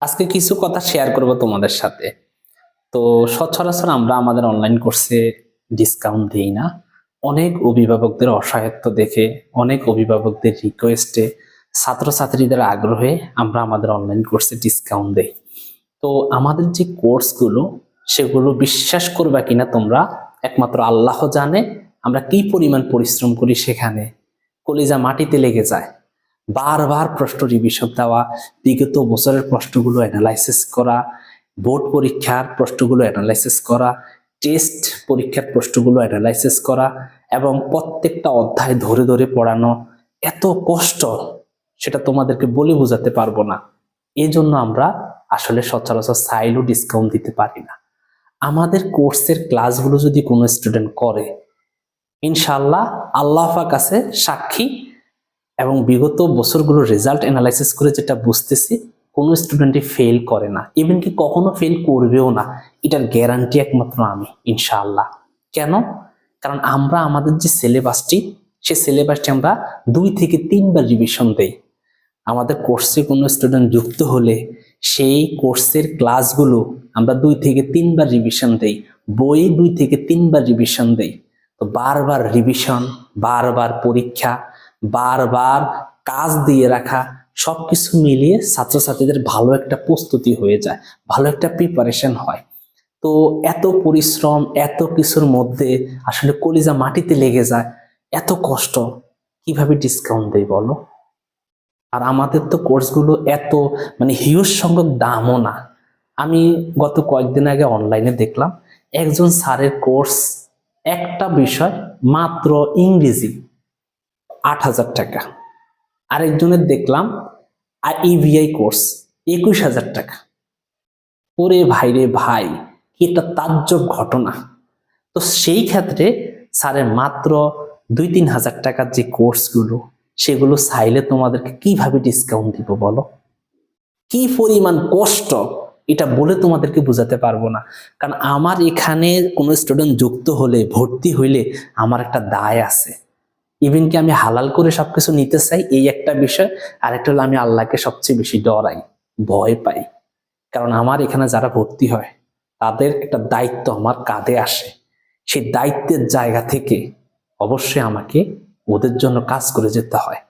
আজকে কিছু কথা শেয়ার করব তোমাদের সাথে। তো সচরাচর আমরা আমাদের অনলাইন কোর্সে ডিসকাউন্ট দিই না। অনেক অভিভাবকদের অসহায়ত্ব দেখে, অনেক অভিভাবকদের রিকোয়েস্টে ছাত্রছাত্রীদের আগ্রহে আমরা আমাদের অনলাইন কোর্সে ডিসকাউন্ট দেই। তো আমাদের যে কোর্সগুলো সেগুলো বিশ্বাস করবা কিনা তোমরা, একমাত্র আল্লাহ জানে, আমরা কি পরিমাণ পরিশ্রম করি সেখানে। কলিজা মাটিতে লেগে যায়। বারবার প্রশ্ন রিভিশন দেওয়া বিগত বছরের প্রশ্নগুলো অ্যানালাইসিস করা বোর্ড পরীক্ষার প্রশ্নগুলো অ্যানালাইসিস করা টেস্ট পরীক্ষার প্রশ্নগুলো অ্যানালাইসিস করা এবং প্রত্যেকটা অধ্যায় ধরে ধরে পড়ানো, এত কষ্ট, সেটা তোমাদেরকে বলে বোঝাতে পারব না। এই জন্য আমরা আসলে সচরাচর সাইলও ডিসকাউন্ট দিতে পারি না। আমাদের কোর্সের ক্লাসগুলো যদি কোনো স্টুডেন্ট করে ইনশাল্লাহ আল্লাহর কাছে সাক্ষী এবং বিগত বছরগুলোর রেজাল্ট অ্যানালাইসিস করে যেটা বুঝতেছি, কোনো স্টুডেন্টই ফেল করে না। ইভেন কি কখনো ফেল করবেও না। এটার গ্যারান্টি একমাত্র আমি, ইনশাআল্লাহ। কেন? কারণ আমরা আমাদের যে সিলেবাসটি সে সিলেবাসটি আমরা দুই থেকে তিনবার রিভিশন দেই। আমাদের কোর্সে কোনো স্টুডেন্ট যুক্ত হলে, সেই কোর্সের ক্লাসগুলো আমরা দুই থেকে তিনবার রিভিশন দেই। বই দুই থেকে তিনবার রিভিশন দেই। তো বারবার রিভিশন বারবার পরীক্ষা বারবার কাজ দিয়ে রাখা, সবকিছু মিলিয়ে ছাত্রছাত্রীদের ভালো একটা প্রস্তুতি হয়ে যায়, ভালো একটা প্রিপারেশন হয়। তো এত পরিশ্রম, এত কিছুর মধ্যে আসলে কলিজা মাটিতে লেগে যায়, এত কষ্ট, কীভাবে ডিসকাউন্ট দেয় বলো? আর আমাদের তো কোর্সগুলো এত মানে হিউজ সংখ্যক দামও না। আমি গত কয়েকদিন আগে অনলাইনে দেখলাম, একজন স্যারের কোর্স একটা বিষয় মাত্র ইংরেজি। আট হাজার টাকা। আরেকজনের দেখলাম আর ইভিআই কোর্স, একুশ হাজার টাকা। ওরে ভাই রে ভাই কি একটা তাজ্জব ঘটনা। তো সেই ক্ষেত্রে স্যারের মাত্র দুই তিন হাজার টাকার যে কোর্সগুলো, সেগুলো চাইলে তোমাদেরকে কীভাবে ডিসকাউন্ট দিব বলো? কি পরিমাণ কষ্ট, এটা বলে তোমাদেরকে বোঝাতে পারব না। কারণ আমার এখানে কোনো স্টুডেন্ট যুক্ত হলে, ভর্তি হইলে আমার একটা দায় আছে। ইভেন কি আমি হালাল করে সবকিছু নিতে চাই, এই একটা বিষয়। আর একটা হলো আমি আল্লাহকে সবচেয়ে বেশি ডরাই, ভয় পাই। কারণ আমার এখানে যারা ভর্তি হয়, তাদের একটা দায়িত্ব আমার কাঁধে আসে। সেই দায়িত্বের জায়গা থেকে অবশ্যই আমাকে ওদের জন্য কাজ করে যেতে হয়।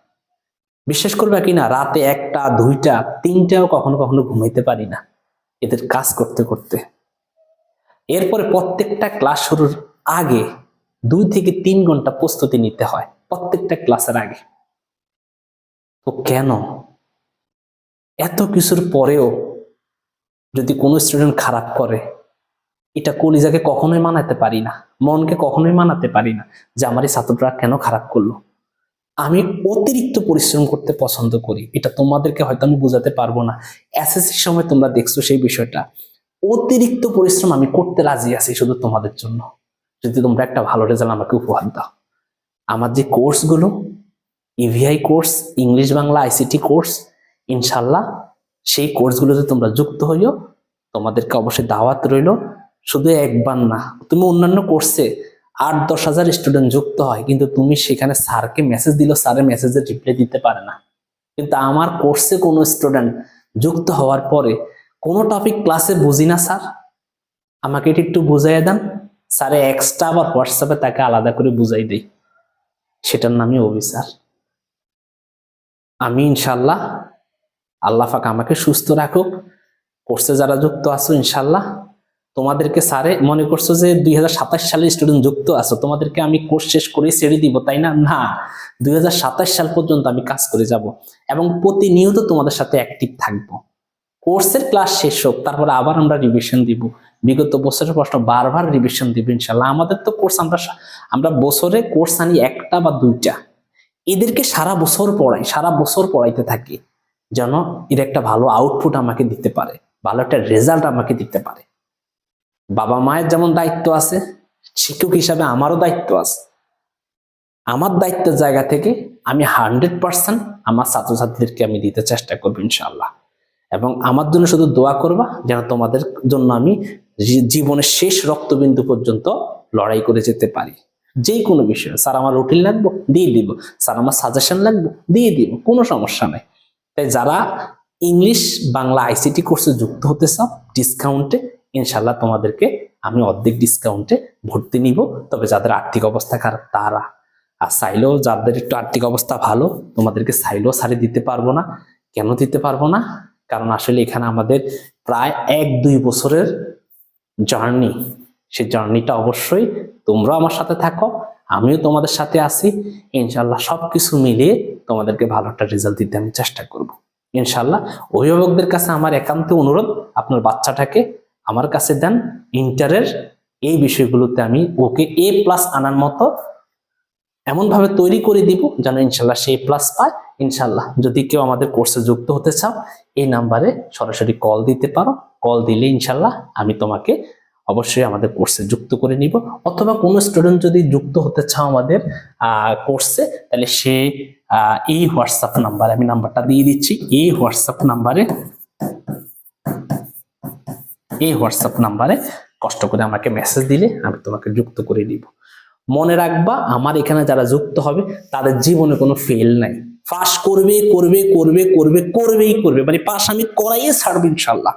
বিশ্বাস করবে কিনা, রাতে একটা, দুইটা, তিনটাও কখনো কখনো ঘুমাইতে পারি না এদের কাজ করতে করতে। এরপরে প্রত্যেকটা ক্লাস শুরুর আগে দুই থেকে তিন ঘণ্টা প্রস্তুতি নিতে হয়। প্রত্যেকটা ক্লাসের আগে। তো কেন? এত কিছুর পরেও যদি কোনো স্টুডেন্ট খারাপ করে, এটা কলিজাকে কখনোই মানাতে পারি না, মনকে কখনোই মানাতে পারি না যে আমার এই ছাত্ররা কেন খারাপ করল। আমি অতিরিক্ত পরিশ্রম করতে পছন্দ করি, এটা তোমাদেরকে হয়তো আমি বোঝাতে পারব না। এসএসসির সময় তোমরা দেখছ সেই বিষয়টা। অতিরিক্ত পরিশ্রম আমি করতে রাজি আছি শুধু তোমাদের জন্য। যদি তোমরা একটা ভালো রেজাল্ট আমাকে উপহার দাও। আমার যে কোর্সগুলো EVI course English Bangla ICT course ইনশাল্লাহ সেই কোর্সগুলোতে তোমরা যুক্ত হইও। তোমাদেরকে অবশ্যই দাওয়াত রইল। শুধু একবার না, তুমি অন্যান্য কোর্সে আট দশ হাজার স্টুডেন্ট যুক্ত হয়, কিন্তু তুমি সেখানে স্যারকে মেসেজ দিল স্যারের মেসেজের রিপ্লাই দিতে পারে না। কিন্তু আমার কোর্সে কোনো স্টুডেন্ট যুক্ত হওয়ার পরে কোনো টপিক ক্লাসে বুঝি না স্যার। আমাকে এটা একটু বুঝাইয়া দেন, স্যারে এক্সট্রা আবার হোয়াটসঅ্যাপে তাকে আলাদা করে বুঝাই দেই। সেটার নামই অফিসার আমি ইনশাল্লাহ আল্লাহ পাক আমাকে সুস্থ রাখুক, কোর্সে যারা যুক্ত আছো ইনশাল্লাহ তোমাদেরকে স্যারে মনে করছ যে দুই হাজার সাতাশ সালে স্টুডেন্ট যুক্ত আছো, তোমাদেরকে আমি কোর্স শেষ করে ছেড়ে দিব, তাই না? না, দুই হাজার সাতাশ সাল পর্যন্ত আমি কাজ করে যাব এবং প্রতিনিয়ত তোমাদের সাথে অ্যাক্টিভ থাকব। কোর্সের ক্লাস শেষ হোক, তারপরে আবার আমরা রিভিশন দিব। বিগত বছরের প্রশ্ন, বারবার রিভিশন দিব ইনশাল্লাহ। আমাদের তো কোর্স আমরা আমরা বছরে কোর্স আনি একটা বা দুইটা। এদেরকে সারা বছর পড়াই, সারা বছর পড়াইতে থাকি যেন এর একটা ভালো আউটপুট আমাকে দিতে পারে, ভালো একটা রেজাল্ট আমাকে দিতে পারে। বাবা মায়ের যেমন দায়িত্ব আছে, শিক্ষক হিসাবে আমারও দায়িত্ব আছে। আমার দায়িত্বের জায়গা থেকে আমি হান্ড্রেড পার্সেন্ট আমার ছাত্রছাত্রীদেরকে আমি দিতে চেষ্টা করব ইনশাল্লাহ। এবং আমার জন্য শুধু দোয়া করবা যেন তোমাদের জন্য আমি জীবনের শেষ রক্তবিন্দু পর্যন্ত লড়াই করে যেতে পারি। যে কোনো বিষয়ে। স্যার, আমার রুটিন লাগবো? দিয়ে দিব। স্যার, আমার সাজেশন লাগবো? দিয়ে দিব। কোনো সমস্যা নেই। তাই যারা ইংলিশ বাংলা আইসিটি কোর্সে যুক্ত হতে চাও ডিসকাউন্টে ইনশাল্লাহ তোমাদেরকে আমি অর্ধেক ডিসকাউন্টে ভর্তি নিব। তবে যাদের আর্থিক অবস্থা খারাপ, তারা। আর চাইলেও যাদের একটু আর্থিক অবস্থা ভালো, তোমাদেরকে চাইলেও সারি দিতে পারব না। কেন দিতে পারব না? কারণ আসলে এখানে আমাদের প্রায় এক, দুই বছরের জার্নি। সেই জার্নিটা অবশ্যই তোমরাও আমার সাথে থাকো, আমিও তোমাদের সাথে আছি। ইনশাল্লাহ সবকিছু মিলিয়ে তোমাদেরকে ভালো একটা রেজাল্ট দিতে আমি চেষ্টা করব। ইনশাল্লাহ অভিভাবকদের কাছে আমার একান্ত অনুরোধ, আপনার বাচ্চাটাকে আমার কাছে দেন ইন্টারের এই বিষয়গুলোতে আমি ওকে এ প্লাস আনার মতো এমনভাবে তৈরি করে দিব যেন ইনশাল্লাহ সে প্লাস পায়। ইনশাল্লাহ যদি কেউ আমাদের কোর্সে যুক্ত হতে চাও, এই নাম্বারে সরাসরি কল দিতে পারো। কল দিলে ইনশাল্লাহ আমি তোমাকে অবশ্যই আমাদের কোর্সে যুক্ত করে নিব। অথবা কোনো স্টুডেন্ট যদি যুক্ত হতে চাও আমাদের কোর্সে তাহলে সে এই হোয়াটসঅ্যাপ নাম্বার আমি নাম্বারটা দিয়ে দিচ্ছি। এই হোয়াটসঅ্যাপ নাম্বারে এই হোয়াটসঅ্যাপ নাম্বারে কষ্ট করে আমাকে মেসেজ দিলে আমি তোমাকে যুক্ত করে দিব মনে রাখবা, আমার এখানে যারা যুক্ত হবে, তাদের জীবনে কোনো ফেল নাই। পাস করবে করবে করবে করবে, করবেই করবে। মানে পাস আমি করাইয়ে ছাড়বো ইনশাল্লাহ।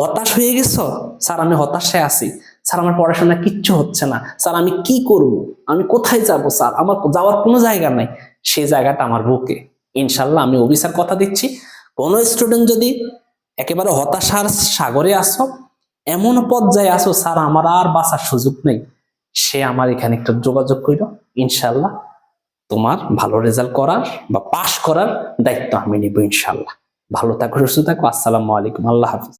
হতাশ হয়ে গেছ? স্যার, আমি হতাশায় আছি। স্যার, আমার পড়াশোনা কিচ্ছু হচ্ছে না। স্যার, আমি কি করব? আমি কোথায় যাব, স্যার? আমার যাওয়ার কোনো জায়গা নাই। সে জায়গাটা আমার বুকে। ইনশাল্লাহ আমি অভিসার কথা দিচ্ছি। কোনো স্টুডেন্ট যদি একেবারে হতাশার সাগরে আসো, এমন পর্যায়ে আসো, স্যার, আমার আর বাঁচার সুযোগ নেই। সে আমার এখানে একটা যোগাযোগ করিল ইনশাল্লাহ তোমার ভালো রেজাল্ট করার বা পাশ করার দায়িত্ব আমি নিব ইনশাল্লাহ ভালো থাকো, সুস্থ থাকো, আসসালামু আলাইকুম, আল্লাহ হাফিজ।